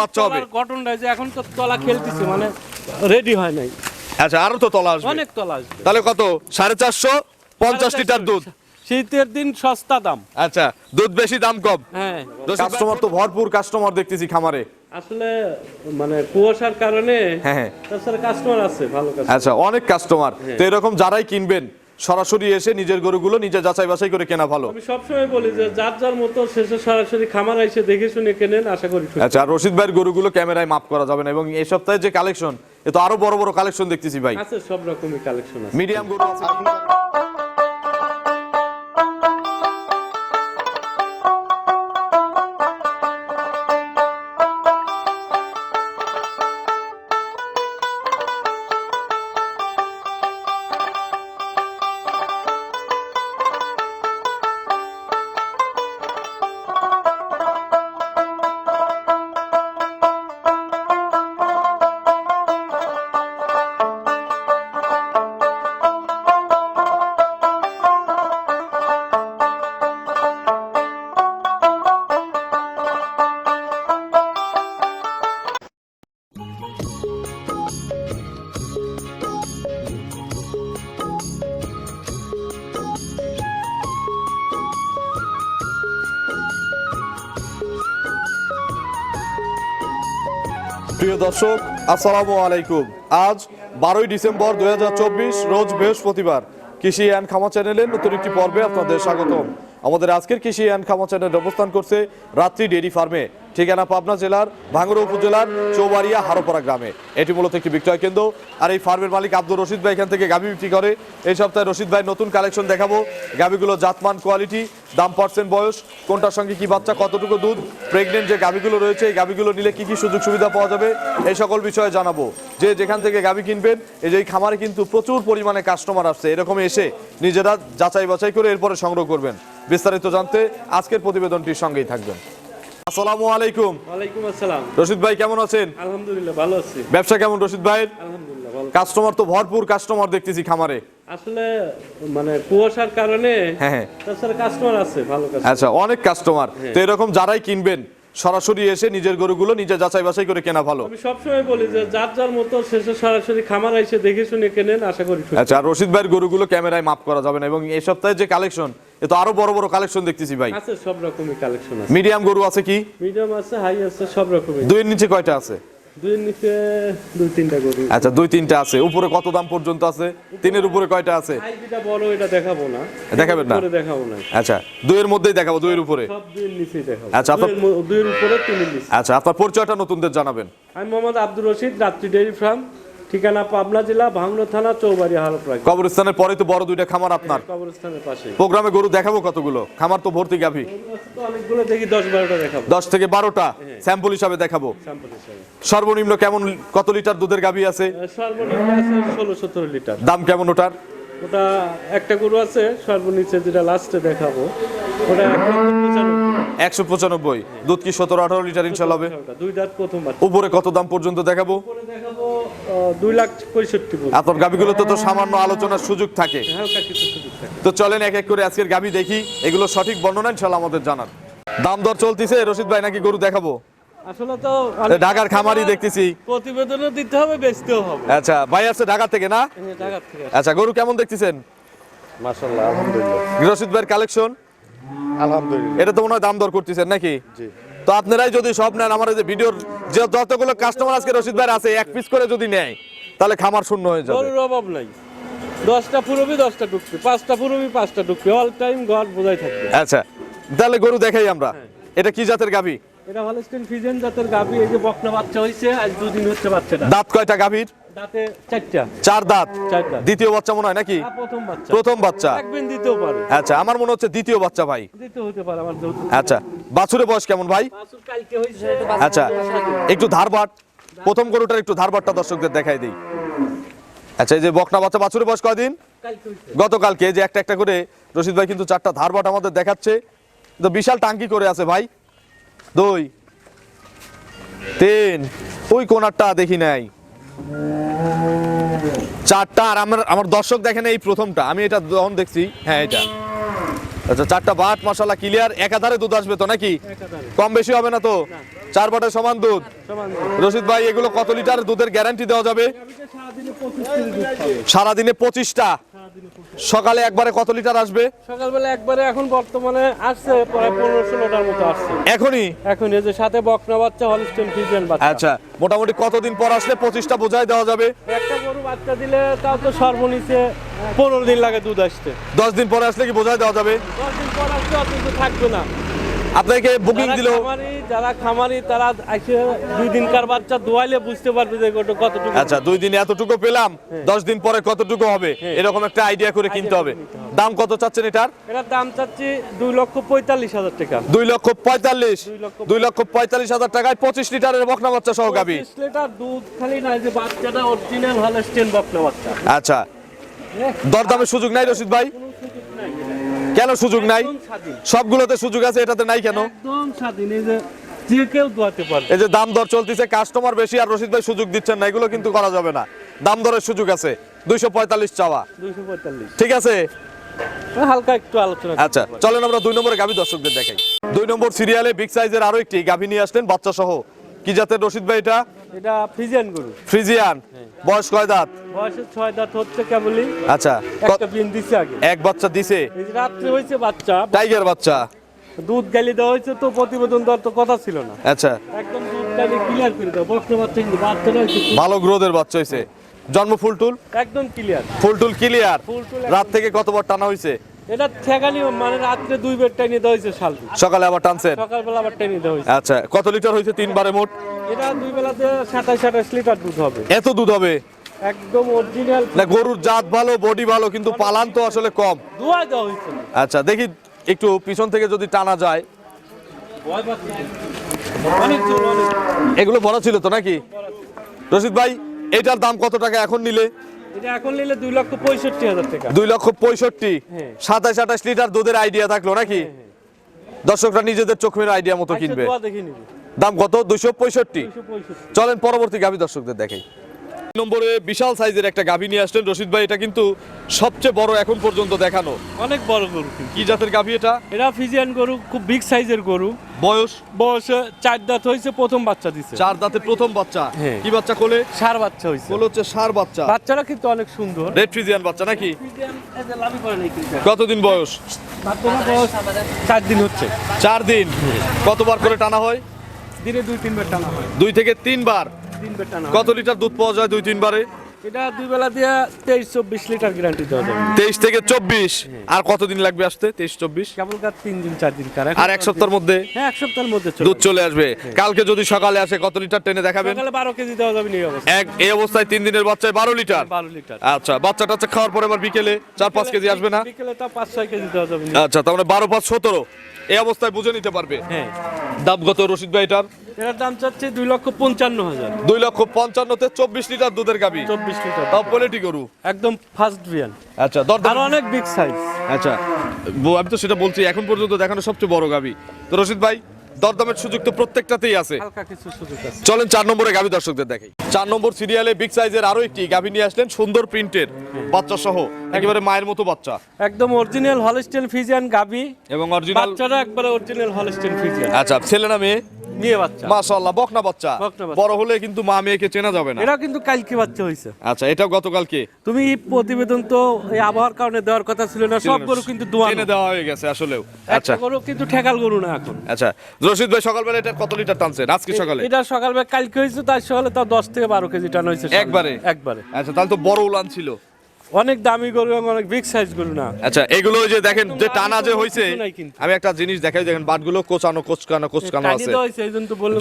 বাচ্চা হবে। গঠনটা যে এখন তো তলা খেলতেছে মানে রেডি হয় নাই। আচ্ছা আরও তো তলা আসবে। অনেক তলা আসবে। তাহলে কত? সাড়ে চারশো? পঞ্চাশ লিটার দুধ? শীতের দিন সস্তা দাম। আচ্ছা দুধ বেশি দাম কম? হ্যাঁ। কাস্টমার তো ভরপুর কাস্টমার দেখতেছি খামারে। আসলে মানে কুয়াশার কারণে হ্যাঁ হ্যাঁ। তাছাড়া কাস্টমার আছে ভালো কাস্টমার আচ্ছা অনেক কাস্টমার তো এরকম যারাই কিনবেন সরাসরি এসে নিজের গরুগুলো নিজে যাচাই বাছাই করে কেনা ভালো। আমি সবসময় বলি যে যার যার মতো শেষে সরাসরি খামার এসে দেখে শুনে কেনেন আশা করি আচ্ছা আর রশিদ ভাইয়ের গরুগুলো ক্যামেরায় মাপ করা যাবে না এবং এই সপ্তাহে যে কালেকশন এ তো আরও বড় বড় কালেকশন দেখতেছি ভাই। আছে সব রকমের কালেকশন আছে। মিডিয়াম গরু আছে। প্রিয় দর্শক, আসসালামু আলাইকুম। আজ বারোই ডিসেম্বর দুই হাজার চব্বিশ, রোজ বৃহস্পতিবার কৃষি অ্যান্ড খামা চ্যানেলের নতুন একটি পর্বে আপনাদের স্বাগতম। আমাদের আজকের কৃষি অ্যান্ড খামা চ্যানেল অবস্থান করছে রাত্রি ডেইরি ফার্মে। ঠিকানা পাবনা জেলার ভাঙ্গুড়া উপজেলার চৌবাড়িয়া হারোপাড়া গ্রামে। এটি মূলত একটি বিক্রয় কেন্দ্র। আর এই ফার্মের মালিক আব্দুর রশিদ ভাই এখান থেকে গাভি বিক্রি করে। এই সপ্তাহে রশিদ ভাই নতুন কালেকশন দেখাবো। গাভিগুলো জাতমান কোয়ালিটি, দাম পার্সেন্ট বয়স, কোনটার সঙ্গে কি বাচ্চা, কতটুকু দুধ প্রেগনেন্ট যে গাভিগুলো রয়েছে, এই গাভিগুলো নিলে কি কি সুযোগ সুবিধা পাওয়া যাবে, এই সকল বিষয়ে জানাব। যে যেখান থেকে গাভি কিনবেন, এই যে খামারে কিন্তু প্রচুর পরিমাণে কাস্টমার আসছে। এরকম এসে নিজেরা যাচাই বাছাই করে এরপরে সংগ্রহ করবেন। বিস্তারিত জানতে আজকের প্রতিবেদনটির সঙ্গেই থাকবেন। আসসালামু আলাইকুম। ওয়ালাইকুম আসসালাম। রশিদ ভাই কেমন আছেন? আলহামদুলিল্লাহ ভালো আছি। ব্যবসা কেমন রশিদ ভাই? আলহামদুলিল্লাহ ভালো কাস্টমার তো ভরপুর কাস্টমার দেখতেছি খামারে। আসলে মানে কুয়াশার কারণে হ্যাঁ হ্যাঁ। তাছাড়া কাস্টমার আছে ভালো আচ্ছা অনেক কাস্টমার তো এরকম যারাই কিনবেন সরাসরি এসে নিজের গরুগুলো নিজে যাচাই বাছাই করে কেনা ভালো। আমি সবসময় বলি যে যার যার মতো শেষে সরাসরি খামার এসে দেখে শুনে কেনেন আশা করি সুস্থ। আচ্ছা আর রশিদ ভাইয়ের গরুগুলো ক্যামেরায় মাপ করা যাবে না এবং এই সপ্তাহে যে কালেকশন এ তো আরও বড় বড় কালেকশন দেখতেছি ভাই। আছে সব রকমের কালেকশন আছে। মিডিয়াম গরু আছে কি? মিডিয়াম আছে হাই আছে সব রকমের দুই নিচে কয়টা আছে? আচ্ছা দুই তিনটা আছে। উপরে কত দাম পর্যন্ত আছে? তিনের উপরে কয়টা আছে? বড় এটা দেখাবো না। দেখাবেন না? দেখাবো না। আচ্ছা দুইয়ের মধ্যেই দেখাবো দুইয়ের উপরে। সব দুইয়ের নিচেই দেখাবো। আচ্ছা, আপনার- দুইয়ের উপরে তিনের নিচে। আচ্ছা আপনার পরিচয়টা নতুনদের জানাবেন। আমি মোহাম্মদ আব্দুল রশিদ রাত্রি ডেইরি ফার্ম। ঠিকানা পাবনা জেলা ভাঙড়া থানা চৌবাড়ি হারোপড়া কবরস্থানের পরে তো বড় দুইটা খামার আপনার। কবরস্থানের পাশে প্রোগ্রামে গরু দেখাবো কতগুলো? খামার তো ভর্তি গাভি। অনেকগুলো দেখি দশ বারোটা দেখাবো। দশ থেকে বারোটা? স্যাম্পল হিসাবে দেখাবো। সর্বনিম্ন কেমন কত লিটার দুধের গাভি আছে? সর্বনিম্ন আছে ষোলো সতেরো লিটার। দাম কেমন ওটার? ওটা একটা গরু আছে সর্বনিচে যেটা লাস্টে দেখাবো। ওটা এক লক্ষ একশো পঁচানব্বই। দুধ কি সতেরো আঠারো লিটার ইনশাল্লাহ হবে? দুই দাঁত প্রথম উপরে কত দাম পর্যন্ত দেখাবো? উপরে দেখাবো আহ, দুই লাখ পঁয়ষট্টি আপনার গাভিগুলোতে তো সামান্য আলোচনার সুযোগ থাকে। হালকা কিছু সুযোগ থাকে। তো চলেন এক এক করে আজকের গাভি দেখি। এগুলো সঠিক বর্ণনা ইনশাল্লাহ আমাদের জানান দাম দর চলতিছে। রশিদ ভাই নাকি গরু দেখাবো? আসলে তো ঢাকার খামারই দেখতেছি। প্রতিবেদনও দিতে হবে বেচতেও হবে। আচ্ছা ভাই আসছে ঢাকা থেকে না? থেকে আচ্ছা গরু কেমন দেখতেছেন? মাশাল্লাহ আলহামদুলিল্লাহ। রশিদ ভাইয়ের কালেকশন আলহামদুলিল্লাহ। এটা তো মনে হয় দাম দর করতেছেন নাকি? জি। তো আপনারাই যদি সব নেন আমার এই যে ভিডিওর যে যতগুলো কাস্টমার আজকে রশিদ ভাই আছে এক পিস করে যদি নেয় তাহলে খামার শূন্য হয়ে যাবে। গরুর অভাব নাই। দশটা পুরবি দশটা ঢুকবে পাঁচটা পুরবি পাঁচটা ঢুকবে অল টাইম ঘর বোঝাই থাকবে। আচ্ছা তাহলে গরু দেখাই আমরা। এটা কি জাতের গাভি? এটা হলস্টেন ফিজেন জাতের গাভি। এই যে বকনা বাচ্চা হয়েছে আজ দুদিন হচ্ছে বাচ্চাটা। দাঁত কয়টা গাভীর? দাঁতে চারটা। চার দাঁত? দ্বিতীয় বাচ্চা মনে হয় নাকি? প্রথম বাচ্চা। প্রথম বাচ্চা। একদিন দিতেও পারে। আচ্ছা আমার মনে হচ্ছে দ্বিতীয় বাচ্চা ভাই। দিতে হতে পারে আমার আচ্ছা বাছুরের বয়স কেমন ভাই? বাছুর কালকে হয়েছে। আচ্ছা একটু ধারবাট। প্রথম গরুটার একটু ধারবাটটা দর্শকদের দেখাই দিই। আচ্ছা এই যে বকনা বাচ্চা বাছুরের বয়স কয়দিন? গতকালকে এই যে একটা একটা করে রশিদ ভাই কিন্তু চারটা ধারবাট আমাদের দেখাচ্ছে। তো বিশাল টাঙ্কি করে আছে ভাই। দুই তিন। ওই কোনারটা দেখি নাই। চারটা আর আমার আমার দর্শক দেখেন এই প্রথমটা। আমি এটা যখন দেখছি হ্যাঁ এটা। আচ্ছা চারটা বাট মশালা ক্লিয়ার একাধারে দুধ আসবে তো নাকি? কম বেশি হবে না তো? চার বাটের সমান দুধ? রশিদ ভাই এগুলো কত লিটার দুধের গ্যারান্টি দেওয়া যাবে? সারাদিনে পঁচিশটা। সকালে একবারে কত লিটার আসবে? সকালবেলা একবারে এখন বর্তমানে আসছে প্রায় পনেরো ষোলোটার মতো আসছে। এখনই? এখন এই যে সাথে বকনা বাচ্চা হলস্টেন ফিজিয়ান বাচ্চা। আচ্ছা মোটামুটি কতদিন পর আসলে পঁচিশটা বোঝাই দেওয়া যাবে? একটা গরু বাচ্চা দিলে তাও তো সর্বনিচে পনেরো দিন লাগে দুধ আসতে। দশ দিন পরে আসলে কি বোঝাই দেওয়া যাবে? দশ দিন পর আসলে অত থাকবে না। আপনাকে বুকিং দিল। যারা খামারি তারা দুই দিনকার বাচ্চা দোয়াইলে বুঝতে পারবে যে কতটুকু আচ্ছা দুই দিন এতটুকু পেলাম দশ দিন পরে কতটুকু হবে? এরকম একটা আইডিয়া করে কিনতে হবে। দাম কত চাচ্ছেন এটার? এটার দাম চাচ্ছি দুই লক্ষ পঁয়তাল্লিশ হাজার টাকা। দুই লক্ষ পঁয়তাল্লিশ। দুই লক্ষ পঁয়তাল্লিশ হাজার টাকায় পঁচিশ লিটারের বকনা বাচ্চা সহ গাবি। লিটার দুধ খালি না যে বাচ্চাটা অরিজিনাল হলস্টেন বকনা বাচ্চা আচ্ছা দরদামের সুযোগ নাই রশিদ ভাই? কেন সুযোগ নাই? সবগুলোতে সুযোগ আছে এটাতে নাই কেন? একদম স্বাধীন এই যে যে কেউ দোয়াতে পারবে। এই যে দাম দর চলতেছে কাস্টমার বেশি আর রশিদ ভাই সুযোগ দিচ্ছেন না এগুলো কিন্তু করা যাবে না। দাম দরের সুযোগ আছে দুইশো পঁয়তাল্লিশ চাওয়া। দুইশো পঁয়তাল্লিশ। ঠিক আছে? হালকা একটু আলোচনা করি। আচ্ছা চলেন আমরা দুই নম্বরে গাভী দর্শকদের দেখাই। দুই নম্বর সিরিয়ালে বিগ সাইজের আরও একটি গাভী নিয়ে আসলেন বাচ্চা সহ কি জাতের রশিদ ভাই এটা? এটা ফিজিয়ান গরু। ফ্রিজিয়ান? বয়স কয় দাঁত? বয়সে ছয় দাঁত হচ্ছে কেবলই। আচ্ছা একটা বিন দিছে আগে। এক বাচ্চা দিছে? রাত্রে হয়েছে বাচ্চা। টাইগার বাচ্চা? দুধ গালি দেওয়া হয়েছে তো প্রতিবেদন দেওয়ার তো কথা ছিল না। আচ্ছা। একদম দুধ গালি ক্লিয়ার করে দাও বাচ্চা কিন্তু ভালো গ্রোথের বাচ্চা হয়েছে জন্ম ফুলটুল? একদম ক্লিয়ার ফুলটুল ক্লিয়ার রাত থেকে কতবার টানা হয়েছে এটা ঠেকানি মানে রাত্রে দুই বেড টাইনি দেওয়া হয়েছে শাল সকালে আবার টানছেন? সকালবেলা আবার টাইনি দেওয়া হয়েছে। আচ্ছা কত লিটার হয়েছে তিনবারে মোট? এটা দুই বেলাতে সাতাশ আঠাশ লিটার দুধ হবে। এত দুধ হবে? একদম অরিজিনাল না গরুর জাত ভালো বডি ভালো কিন্তু পালান তো আসলে কম। দোয়া দেওয়া হয়েছে। আচ্ছা দেখি একটু পিছন থেকে যদি টানা যায়। এগুলো ভরা ছিল তো নাকি? রশিদ ভাই এটার দাম কত টাকা এখন নিলে? এটা এখন নিলে দুই লক্ষ পঁয়ষট্টি হাজার টাকা। দুই লক্ষ পঁয়ষট্টি? হ্যাঁ। সাতাশ আঠাশ লিটার দুধের আইডিয়া থাকল নাকি? দর্শকরা নিজেদের চোখের আইডিয়া মতো কিনবে। দোয়া দেখে নিবে। দাম কত? দুইশো পঁয়ষট্টি? চলেন পরবর্তী গাভী দর্শকদের দেখাই। নম্বরে বিশাল সাইজের একটা গাভী নিয়ে আসলেন। রশিদ ভাই এটা কিন্তু সবচেয়ে বড় এখন পর্যন্ত দেখানো। অনেক বড় গরু কিন্তু। কি জাতের গাভী এটা? এরা ফিজিয়ান গরু খুব বিগ সাইজের গরু। বয়স? বয়সে চার দাঁত হয়েছে প্রথম বাচ্চা দিছে। চার দাঁতের প্রথম বাচ্চা। হ্যাঁ। কি বাচ্চা কোলে? সার বাচ্চা হয়েছে। কোলে হচ্ছে সার বাচ্চা। বাচ্চারা কিন্তু অনেক সুন্দর। রেড ফ্রিজিয়ান বাচ্চা নাকি? ফিজিয়ান। কতদিন বয়স? বাচ্চারা বয়স চার দিন হচ্ছে। চার দিন। কতবার করে টানা হয়? দিনে দুই তিনবার টানা হয়। দুই থেকে তিনবার। কত লিটার দুধ পাওয়া যায় দুই তিনবারে? এটা দুই বেলা দিয়ে তেইশ চব্বিশ লিটার গ্যারান্টি দেওয়া যাবে। তেইশ থেকে চব্বিশ। আর কতদিন লাগবে আসতে তেইশ চব্বিশ? কেবল কার তিন দিন চার দিন কার। আর এক সপ্তাহের মধ্যে? হ্যাঁ এক সপ্তাহের মধ্যে দুধ চলে আসবে। কালকে যদি সকালে আসে কত লিটার টেনে দেখাবেন? সকালে বারো কেজি দেওয়া যাবে এই অবস্থা। এক এই অবস্থায় তিন দিনের বাচ্চায় বারো লিটার? বারো লিটার। আচ্ছা বাচ্চা টাচ্চা খাওয়ার পরে আবার বিকেলে চার পাঁচ কেজি আসবে না? বিকেলে তা পাঁচ ছয় কেজি দেওয়া যাবে আচ্ছা তার মানে বারো পাঁচ সতেরো। এই অবস্থায় বুঝে নিতে পারবে। হ্যাঁ। দাম কত রশিদ ভাই এটার? এটার দাম চাচ্ছে দুই লক্ষ পঞ্চান্ন হাজার। দুই লক্ষ পঞ্চান্নতে চব্বিশ লিটার দুধের গাবি। চব্বিশ লিটার তাও পোলেটি গরু। একদম ফার্স্ট বিয়ান আচ্ছা দর আর অনেক বিগ সাইজ আচ্ছা আমি তো সেটা বলছি এখন পর্যন্ত দেখানো সবচেয়ে বড় গাবি। তো রশিদ ভাই দরদামের সুযোগ তো প্রত্যেকটাতেই আছে। চলেন চার নম্বরে গাভী দর্শকদের দেখাই। চার নম্বর সিরিয়ালে বিগ সাইজের আরও একটি গাভী নিয়ে আসলেন সুন্দর প্রিন্টের বাচ্চা সহ একেবারে মায়ের মতো বাচ্চা। একদম অরিজিনাল হলস্টেন ফিজিয়ান গাবি এবং অরিজিনাল বাচ্চারা একবারে অরিজিনাল হলস্টেন ফিজিয়ান আচ্ছা ছেলে না মেয়ে? বাচ্চা। মাশাআল্লাহ বকনা বাচ্চা। বড় হলে কিন্তু মা মেয়েকে চেনা যাবে না। এরা কিন্তু কালকে বাচ্চা হয়েছে। আচ্ছা এটাও গতকালকে। তুমি প্রতিবেদন তো এই আবহাওয়ার কারণে দেওয়ার কথা ছিল না সব গরু কিন্তু দোয়া দেওয়া হয়ে গেছে আসলেও। আচ্ছা। গরু কিন্তু ঠেকাল গরু না এখন। আচ্ছা রশিদ ভাই সকালবেলা এটা কত লিটার টানছেন? আজকে সকালে? এটা সকালবেলা কালকে হয়েছে তার সকালে তার দশ থেকে বারো কেজি টান হয়েছে একবারে? একবারে। আচ্ছা তাহলে তো বড় উলান ছিল। অনেক দামি গরু এবং অনেক বিগ সাইজ গরু না। আচ্ছা এগুলো যে দেখেন যে টানা যে কিন্তু। আমি একটা জিনিস দেখাই দেখেন বাটগুলো কোচানো কোচকানো কোচকানো আছে। তো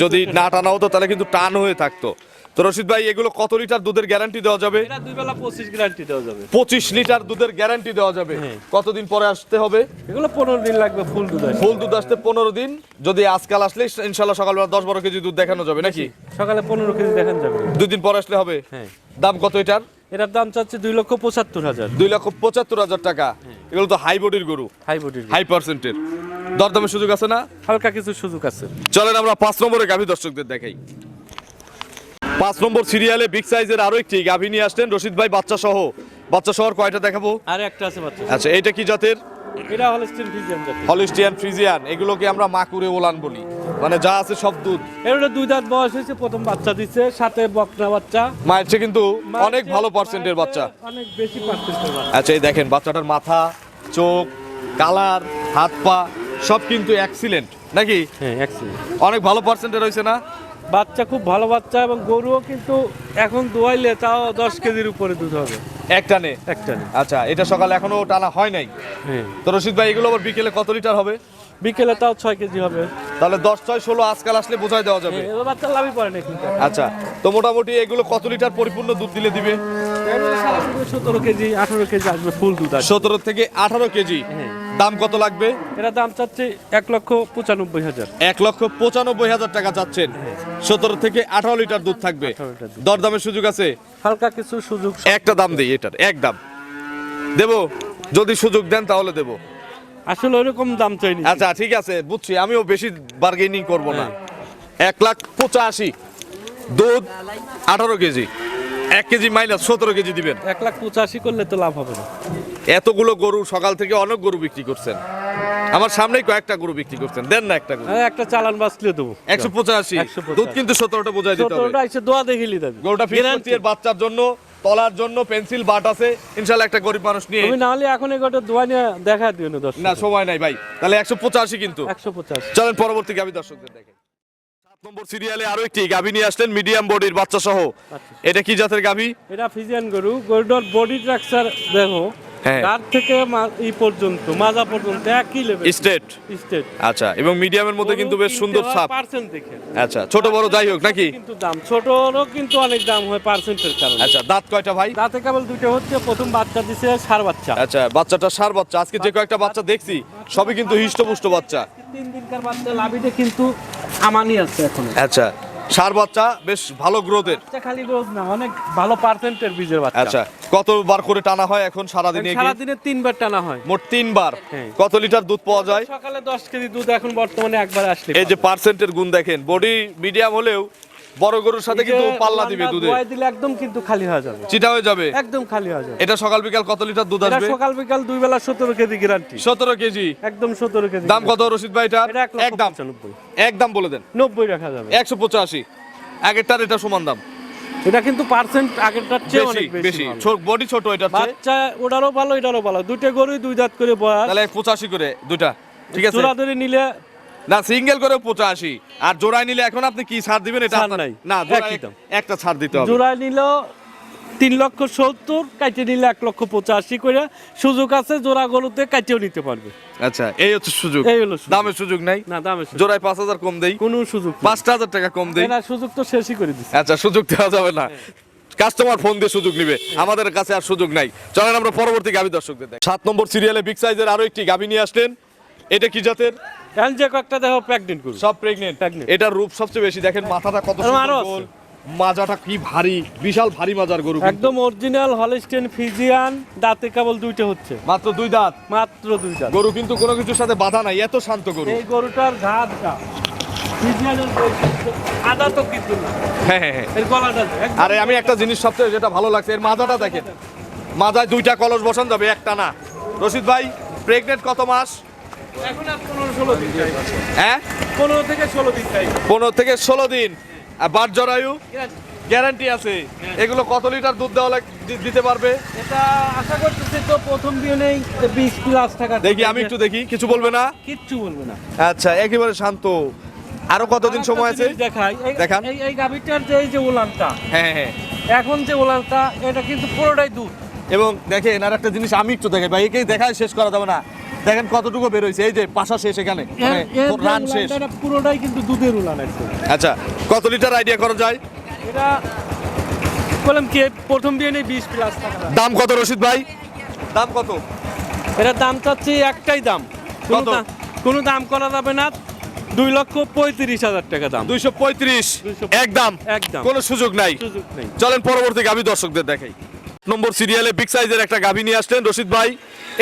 যদি না টানা হতো তাহলে কিন্তু টান হয়ে থাকতো। তো রশিদ ভাই এগুলো কত লিটার দুধের গ্যারান্টি দেওয়া যাবে? এটা দুই বেলা পঁচিশ গ্যারান্টি দেওয়া যাবে। পঁচিশ লিটার দুধের গ্যারান্টি দেওয়া যাবে। হ্যাঁ। কতদিন পরে আসতে হবে? এগুলো পনেরো দিন লাগবে ফুল দুধ আসবে। ফুল দুধ আসতে পনেরো দিন। যদি আজকাল আসলে ইনশাল্লাহ সকালবেলা দশ বারো কেজি দুধ দেখানো যাবে নাকি? সকালে পনেরো কেজি দেখান যাবে। দুই দিন পরে আসলে হবে? হ্যাঁ। দাম কত এটার? এটার দাম চাচ্ছে দুই লক্ষ পঁচাত্তর হাজার। দুই লক্ষ পঁচাত্তর হাজার টাকা। এগুলো তো হাই বডির গরু। হাই বডির হাই পার্সেন্টের দরদামের সুযোগ আছে না? হালকা কিছু সুযোগ আছে। চলেন আমরা পাঁচ নম্বরে গাভী দর্শকদের দেখাই। পাঁচ নম্বর সিরিয়ালে বিগ সাইজের আরও একটি গাভী নিয়ে আসলেন রশিদ ভাই বাচ্চা সহ। বাচ্চা সহ কয়টা দেখাবো? আর একটা আছে বাচ্চা আচ্ছা এইটা কি জাতের? এটা হলিস্টিয়ান ফ্রিজিয়ান এগুলোকে আমরা মাকুরে ওলান বলি। মানে যা আছে সব দুধ। দুই দাঁত বয়স হয়েছে প্রথম বাচ্চা দিচ্ছে সাথে বকনা বাচ্চা। মায়ের চেয়ে কিন্তু অনেক ভালো পার্সেন্টের বাচ্চা। অনেক বেশি পার্সেন্টের বাচ্চা। আচ্ছা এই দেখেন বাচ্চাটার মাথা চোখ কালার হাত পা সব কিন্তু এক্সিলেন্ট নাকি? হ্যাঁ এক্সিলেন্ট অনেক ভালো পার্সেন্টের হয়েছে না? বাচ্চা খুব ভালো বাচ্চা এবং গরুও কিন্তু এখন দোয়াইলে তাও দশ কেজির উপরে দুধ হবে। একটানে? একটানে। আচ্ছা এটা সকালে এখনও টানা হয় নাই? হ্যাঁ। তো রশিদ ভাই এগুলো আবার বিকেলে কত লিটার হবে? বিকেলে তাও ছয় কেজি হবে। তাহলে দশ ছয় ষোলো আজকাল আসলে বোঝাই দেওয়া যাবে। হ্যাঁ, বাচ্চা লাভই পড়ে না কিন্তু আচ্ছা তো মোটামুটি এগুলো কত লিটার পরিপূর্ণ দুধ দিলে দিবে? সতেরো কেজি আঠারো কেজি আসবে ফুল দুধ সতেরো থেকে আঠারো কেজি। হ্যাঁ। দাম কত লাগবে? এরা দাম চাচ্ছে এক লক্ষ পঁচানব্বই হাজার। এক লক্ষ পঁচানব্বই হাজার টাকা চাচ্ছেন। সতেরো থেকে আঠারো লিটার দুধ থাকবে। 18 লিটার দরদামের সুযোগ আছে? হালকা কিছু সুযোগ একটা দাম দিই এটার এক দাম। দেবো? যদি সুযোগ দেন তাহলে দেবো। আসলে ওইরকম দাম চাইনি। আচ্ছা ঠিক আছে বুঝছি। আমিও বেশি বার্গেনিং করব না। এক লাখ পঁচাশি। দুধ আঠারো কেজি। এক কেজি মাইনাস সতেরো কেজি দিবেন। এক লাখ পঁচাশি করলে তো লাভ হবে না। এতগুলো গরু সকাল থেকে অনেক গরু বিক্রি করছেন। আমার সামনেই কয়েকটা গরু বিক্রি করছেন। দেন না একটা গরু। একটা চালান বাঁচলে দেবো। একশো পঁচাশি। 185 দুধ কিন্তু সতেরোটা বোঝাই দিতে হবে। সতেরোটা এসে দোয়া দেখিলি দেবে। গরুটা ফিস বাচ্চার জন্য। তলার জন্য পেন্সিল বাট আছে। ইনশাল্লাহ একটা গরিব মানুষ নিয়ে তুমি নালে এখন একটা দোয়া নিয়ে দেখা দিও না দর্শক না সময় নাই ভাই। তাহলে একশো পঁচাশি কিন্তু। একশো পঁচাশি। চলেন পরবর্তী গাভী দর্শকদের দেখেন সাত নম্বর সিরিয়ালে আরও একটি গাভী নিয়ে আসলেন মিডিয়াম বডির বাচ্চা সহ। এটা কি জাতের গাবি? এটা ফিজিয়ান গরু। গরুটার বডি স্ট্রাকচার দেখো। তার থেকে মা- ই পর্যন্ত মাজা পর্যন্ত একই লেভেল স্টেট। স্টেট। আচ্ছা এবং মিডিয়ামের মধ্যে কিন্তু বেশ সুন্দর ছাপ। পার্সেন্ট দেখে। আচ্ছা ছোট বড় যাই হোক নাকি? কিন্তু দাম। ছোটরও কিন্তু অনেক দাম হয় পার্সেন্টের কারণে। আচ্ছা দাঁত কয়টা ভাই? তাতে কেবল দুটো হচ্ছে প্রথম বাচ্চা দিছে সার বাচ্চা। আচ্ছা বাচ্চাটা সার বাচ্চা। আজকে যে কয়েকটা বাচ্চা দেখছি সবই কিন্তু হিষ্টপুষ্ট বাচ্চা। তিন দিনকার বাচ্চা লাভিতে কিন্তু আমানি আছে এখন। আচ্ছা সার বাচ্চা বেশ ভালো গ্রোথের খালি গ্রোথ না অনেক ভালো পার্সেন্টের বীজের বাচ্চা। আচ্ছা কতবার করে টানা হয় এখন সারাদিনে সারা দিনে তিনবার টানা হয়। মোট তিনবার। হ্যাঁ। কত লিটার দুধ পাওয়া যায়? সকালে দশ কেজি দুধ এখন বর্তমানে একবার আসলে এই যে পার্সেন্টের গুণ দেখেন বডি মিডিয়াম হলেও বড় গরুর সাথে কিন্তু পাল্লা দিবে দুধে। দিলে একদম কিন্তু খালি হয়ে যাবে। চিটা হয়ে যাবে? একদম খালি হয়ে যাবে। এটা সকাল বিকাল কত লিটার দুধ আসবে? সকাল বিকাল দুই বেলা সতেরো কেজি গ্যারান্টি সতেরো কেজি। একদম সতেরো কেজি। দাম কত রশিদ ভাই এটা? একদম। পঁচানব্বই। একদম বলে দেন। নব্বই রাখা যাবে। একশো পঁচাশি। আগেরটার এটা সমান দাম। এটা কিন্তু পার্সেন্ট আগেরটার চেয়ে অনেক বেশি বেশি। বডি ছোট চেয়ে। বাচ্চা ওটারও ভালো এটারও ভালো। দুটো গরুই দুই দাঁত করে বয়স। তাহলে পঁচাশি করে দুইটা। ঠিক আছে? চূড়া ধরে নিলে না সিঙ্গেল করে পঁচাশি। আর জোড়ায় নিলে এখন আপনি কি ছাড় দিবেন? এটা নাই। না। একটা ছাড় দিতে হবে। জোড়ায় নিল তিন লক্ষ সত্তর কাইটে নিলে এক লক্ষ পঁচাশি করে সুযোগ আছে জোড়া গরুতে কাইটেও নিতে পারবে। আচ্ছা এই হচ্ছে সুযোগ। এই হলো দামের সুযোগ নাই? না দামে সুযোগ। জোড়ায় পাঁচ হাজার কম দেই। কোনো সুযোগ। পাঁচটা হাজার টাকা কম দেই। না সুযোগ তো শেষই করে দিচ্ছে আচ্ছা সুযোগ দেওয়া যাবে না। কাস্টমার ফোন দিয়ে সুযোগ নিবে। আমাদের কাছে আর সুযোগ নাই। চলেন আমরা পরবর্তী গাভী দর্শকদের দেখ সাত নম্বর সিরিয়ালে বিগ সাইজের আরও একটি গাভী নিয়ে আসলেন। এটা কি জাতের? এখন যে কয়েকটা দেখো প্রেগনেন্ট গরু সব প্রেগনেন্ট Pregnant। এটার রূপ সবচেয়ে বেশি দেখেন মাথাটা কত সুন্দর গোল। মাজাটা কি ভারী বিশাল ভারী মাজার গরু একদম অরিজিনাল হলিস্টেন ফিজিয়ান দাঁতে কেবল দুইটা হচ্ছে। মাত্র দুই দাঁত? মাত্র দুইটা গরু কিন্তু কোনো কিছুর সাথে বাধা নাই এত শান্ত গরু। এই গরুটার ঘাট আদা তো কিন্তু না। হ্যাঁ হ্যাঁ হ্যাঁ। এর গলাটা আরে আমি একটা জিনিস সবচেয়ে যেটা ভালো লাগছে এর মাজাটা দেখেন। মাজায় দুইটা কলস বসান যাবে একটা না। রশিদ ভাই প্রেগনেন্ট কত মাস? হ্যাঁ? পনেরো থেকে ষোলো দিন পনেরো থেকে ষোলো দিন। আর বাট জরায়ু? গ্যারান্টি। আছে। এগুলো কত লিটার দুধ দেওয়া দিতে পারবে? এটা আশা করতেছি তো প্রথম দিয়ে নেই বিশ প্লাস টাকা দেখি আমি একটু দেখি। কিছু বলবে না? কিচ্ছু বলবে না। আচ্ছা একেবারে শান্ত। আরও কতদিন সময় আছে? দেখাই। দেখান। এই গাভীটার যে এই যে হ্যাঁ হ্যাঁ। এখন যে উলানটা এটা কিন্তু পুরোটাই দুধ। এবং দেখেন আর একটা জিনিস আমি একটু দেখাই। ভাই একেই দেখায় শেষ করা যাবে না। দেখেন কতটুকু বের হয়েছে। এই যে পাশা শেষ এখানে। মানে রান শেষ। পুরোটাই কিন্তু দুধের উলান আছে। আচ্ছা কত লিটার আইডিয়া করা যায়? এটা বললাম কি প্রথম দিয়ে নেই বিশ প্লাস টাকা। দাম। কত রশিদ ভাই? দাম কত? এটার দাম চাচ্ছি একটাই দাম। কোনো কত? দাম- কোনো দাম করা যাবে না। দুই লক্ষ পঁয়ত্রিশ হাজার টাকা দাম। দুইশো পঁয়ত্রিশ। 235 একদম। একদম। কোনো সুযোগ নাই। সুযোগ নেই। চলেন পরবর্তী আমি দর্শকদের দেখাই। নম্বর সিরিয়ালে বিগ সাইজের একটা গাভী নিয়ে আসলেন রশিদ ভাই।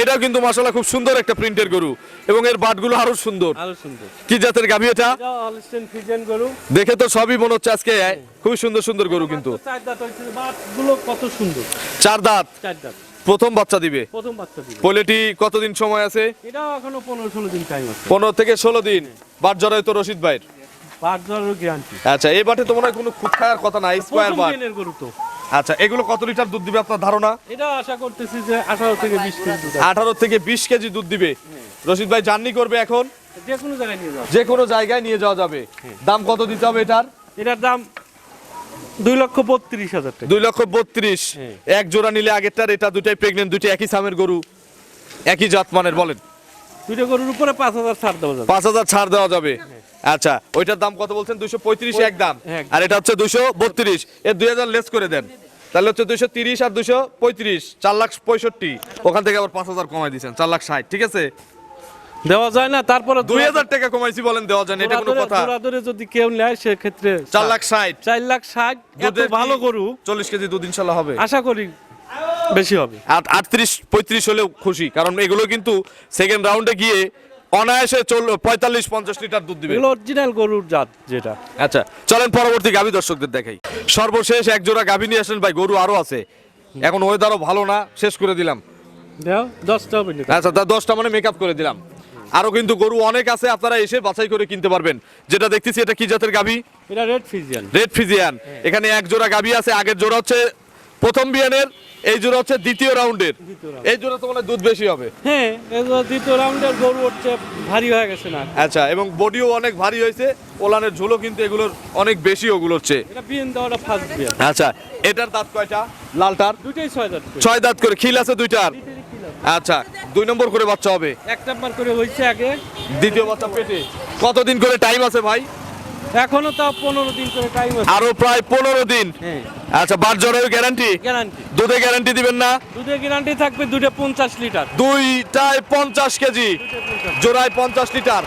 এটাও কিন্তু মাসাল্লাহ খুব সুন্দর একটা প্রিন্টের গরু এবং এর বাটগুলো আরও সুন্দর। আরও সুন্দর। কি জাতের গাভী এটা? এটা দেখে তো সবই মনে হচ্ছে আজকে খুবই সুন্দর সুন্দর গরু কিন্তু। চার দাঁত কত সুন্দর। চার দাঁত? চার দাঁত। প্রথম বাচ্চা দিবে? প্রথম বাচ্চা দিবে। পোলেটি কতদিন সময় আছে? এটাও এখনও পনেরো ষোলো দিন টাইম আছে। পনেরো থেকে ষোলো দিন। বাট জড়াই তো রশিদ ভাইয়ের? পাঁচ জনের গ্যারান্টি আচ্ছা এই বাটে তো মনে হয় কোনো খুদ খাওয়ার কথা নাই স্কোয়ার বাট। গরু তো। আচ্ছা এগুলো কত লিটার দুধ দিবে আপনার ধারণা? এটা আশা করতেছি যে আঠারো থেকে বিশ কেজি দুধ থেকে বিশ কেজি দুধ দিবে। রশিদ ভাই জার্নি করবে এখন? যে কোনো জায়গায় নিয়ে যাও যে কোনো জায়গায় নিয়ে যাওয়া যাবে। দাম কত দিতে হবে এটার? এটার দাম দুই লক্ষ বত্রিশ হাজার টাকা। দুই লক্ষ বত্রিশ। হ্যাঁ। এক জোড়া নিলে আগেরটার এটা দুটাই প্রেগনেন্ট দুইটা একই সামের গরু। একই জাত মানের বলেন। দুটো গরুর উপরে পাঁচ হাজার ছাড় দেওয়া যাবে। পাঁচ হাজার ছাড় দেওয়া যাবে। আচ্ছা ওইটার দাম কত বলছেন? দুইশো পঁয়ত্রিশ এক দাম। হ্যাঁ। আর এটা হচ্ছে দুইশো বত্রিশ। এর দুই হাজার লেস করে দেন। তাহলে হচ্ছে দুইশো তিরিশ আর দুইশো পঁয়ত্রিশ চার লাখ পঁয়ষট্টি। ওখান থেকে আবার পাঁচ হাজার কমাই দিয়েছেন চার লাখ ষাট ঠিক আছে? দেওয়া যায় না তারপরে দুই হাজার টাকা কমাইছি বলেন দেওয়া যায় না, এটা কোনো কথা। যদি কেউ নেয় সেক্ষেত্রে চার লাখ ষাট। চার লাখ ষাট এত ভালো গরু? চল্লিশ কেজি দুধ ইনশাল্লাহ হবে। আশা করি বেশি হবে। আট আটত্রিশ পঁয়ত্রিশ হলেও খুশি কারণ এগুলো কিন্তু সেকেন্ড রাউন্ডে গিয়ে অনায়াসে চল পঁয়তাল্লিশ পঞ্চাশ লিটার দুধ দিবে। অরিজিনাল গরুর জাত যেটা। আচ্ছা চলেন পরবর্তী গাভী দর্শকদের দেখাই। সর্বশেষ এক জোড়া গাভী নিয়ে আসেন ভাই গরু আরও আছে। এখন ওয়েদারও ভালো না শেষ করে দিলাম। দশটা আচ্ছা তা দশটা মানে মেকআপ করে দিলাম। আরও কিন্তু গরু অনেক আছে আপনারা এসে বাছাই করে কিনতে পারবেন। যেটা দেখতেছি এটা কি জাতের গাভী? এটা রেড ফিজিয়ান রেড ফিজিয়ান এখানে এক জোড়া গাভী আছে আগের জোড়া হচ্ছে প্রথম বিয়ানের এই জোড়া হচ্ছে দ্বিতীয় রাউন্ডের। এই জোড়া তো মানে দুধ বেশি হবে। হ্যাঁ এগুলো দ্বিতীয় রাউন্ডের গরু হচ্ছে ভারী হয়ে গেছে না। আচ্ছা এবং বডিও অনেক ভারী হয়েছে ওলানের ঝুলো কিন্তু এগুলোর অনেক বেশি ওগুলোর চেয়ে। এটা বিএন দেওয়াটা ফার্স্ট বিয়ান আচ্ছা এটার দাঁত কয়টা? লালটার? দুইটাই ছয় করে। ছয় দাঁত করে খিল আছে দুইটার? আচ্ছা দুই নম্বর করে বাচ্চা হবে। এক নাম্বার করে হয়েছে আগে। দ্বিতীয় বাচ্চা পেটে। কতদিন করে টাইম আছে ভাই? এখনও তাও পনেরো দিন করে টাইম আছে। আরও প্রায় পনেরো দিন। হ্যাঁ। আচ্ছা বার জ্বরের গ্যারান্টি গ্যারান্টি দুধে গ্যারান্টি দিবেন না? দুধের গ্যারান্টি থাকবে দুটো পঞ্চাশ লিটার। দুইটায় পঞ্চাশ কেজি। জোড়ায় পঞ্চাশ লিটার।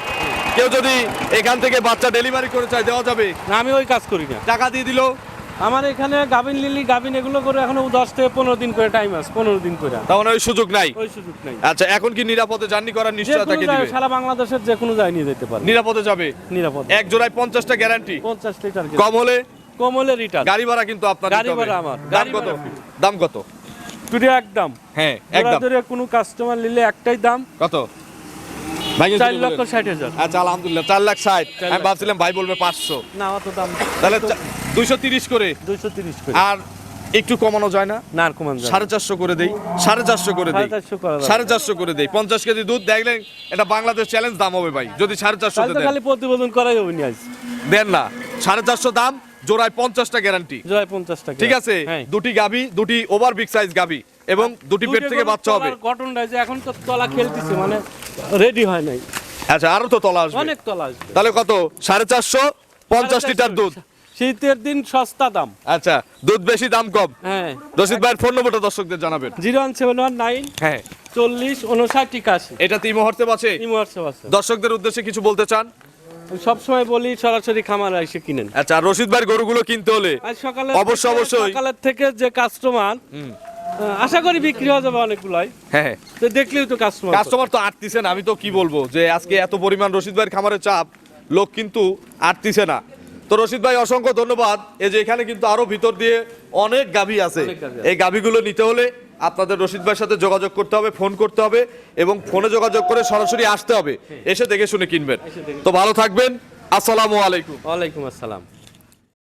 কেউ যদি এখান থেকে বাচ্চা ডেলিভারি করে চায় দেওয়া যাবে? না আমি ওই কাজ করি না। টাকা দিয়ে দিল? আমার এখানে গাভিন লিলি গাভিন এগুলো করে এখনও দশ থেকে পনেরো দিন করে টাইম আছে পনেরো দিন করে। তার মানে ওই সুযোগ নাই? ওই সুযোগ নেই। আচ্ছা এখন কি নিরাপদে জার্নি করার নিশ্চয়তা কে দিবে? সারা বাংলাদেশের যে কোনো জায়গায় নিয়ে যেতে পারে। নিরাপদে যাবে? নিরাপদ। এক জোড়ায় পঞ্চাশটা গ্যারান্টি পঞ্চাশ লিটার কম হলে? কম হলে রিটার্ন। গাড়ি ভাড়া কিন্তু আপনার গাড়ি ভাড়া আমার, দাম কত? দাম কত? টুডে একদম। হ্যাঁ একদম। ধরে কোনো কাস্টমার নিলে একটাই দাম। কত? চার লক্ষ ষাট হাজার। আচ্ছা আলহামদুলিল্লাহ চার লাখ ষাট। আমি ভাবছিলাম ভাই বলবে পাঁচশো। না অত দাম তাহলে দুইশো তিরিশ করে। দুইশো তিরিশ করে। আর একটু কমানো যায় না? কমান সাড়ে চারশো করে দেই। সাড়ে চারশো করে দেই। সাড়ে চারশো করা দেই। পঞ্চাশ কেজি দুধ দেখলেন এটা বাংলাদেশ চ্যালেঞ্জ দাম হবে ভাই। যদি সাড়ে চারশো খালি প্রতিবেদন করাই হবে নিয়ে দেন না। সাড়ে চারশো দাম জোড়ায় পঞ্চাশটা গ্যারান্টি জয় পঞ্চাশটা ঠিক আছে? হ্যাঁ। দুটি গাবি দুটি ওভার বিগ সাইজ গাবি এবং দুটি পেট থেকে বাচ্চা হবে। গঠনটা যে এখন তো তলা খেলতেছে মানে রেডি হয় নাই। আচ্ছা আরও তো তলা আসবে। অনেক তলা আসবে। তাহলে কত? সাড়ে চারশো পঞ্চাশ লিটার দুধ। শীতের দিন সস্তা দাম। আচ্ছা দুধ বেশি দাম কম। হ্যাঁ। রশিদ ভাইয়ের ফোন নম্বরটা দর্শকদের জানাবেন। Zero one seven one nine হ্যাঁ। চল্লিশ উনষাট একাশি। এটা এই মুহূর্তে আছে দর্শকদের উদ্দেশ্যে কিছু বলতে চান? সবসময় বলি সরাসরি খামার এসে কিনেন। আচ্ছা রশিদ ভাইয়ের গরুগুলো কিনতে হলে? সকালে অবশ্যই, অবশ্যই। সকালের থেকে যে কাস্টমার আশা করি বিক্রি হয়ে যাবে অনেকগুলাই। হ্যাঁ তো দেখলেই তো কাস্টমার কাস্টমার তো আটতিছে না আমি তো কি বলব? যে আজকে এত পরিমাণ রশিদ ভাইয়ের খামারের চাপ লোক কিন্তু আটতিছে না। তো রশিদ ভাই অসংখ্য ধন্যবাদ। এই যে এখানে কিন্তু আরও ভিতর দিয়ে অনেক গাভী আছে। অনেক গাভী আছে। এই গাভীগুলো নিতে হলে আপনাদের রশিদ ভাইয়ের সাথে যোগাযোগ করতে হবে ফোন করতে হবে এবং ফোনে যোগাযোগ করে সরাসরি আসতে হবে। এসে দেখে শুনে কিনবেন। তো ভালো থাকবেন। আসসালামু আলাইকুম। ওয়ালাইকুম আসসালাম।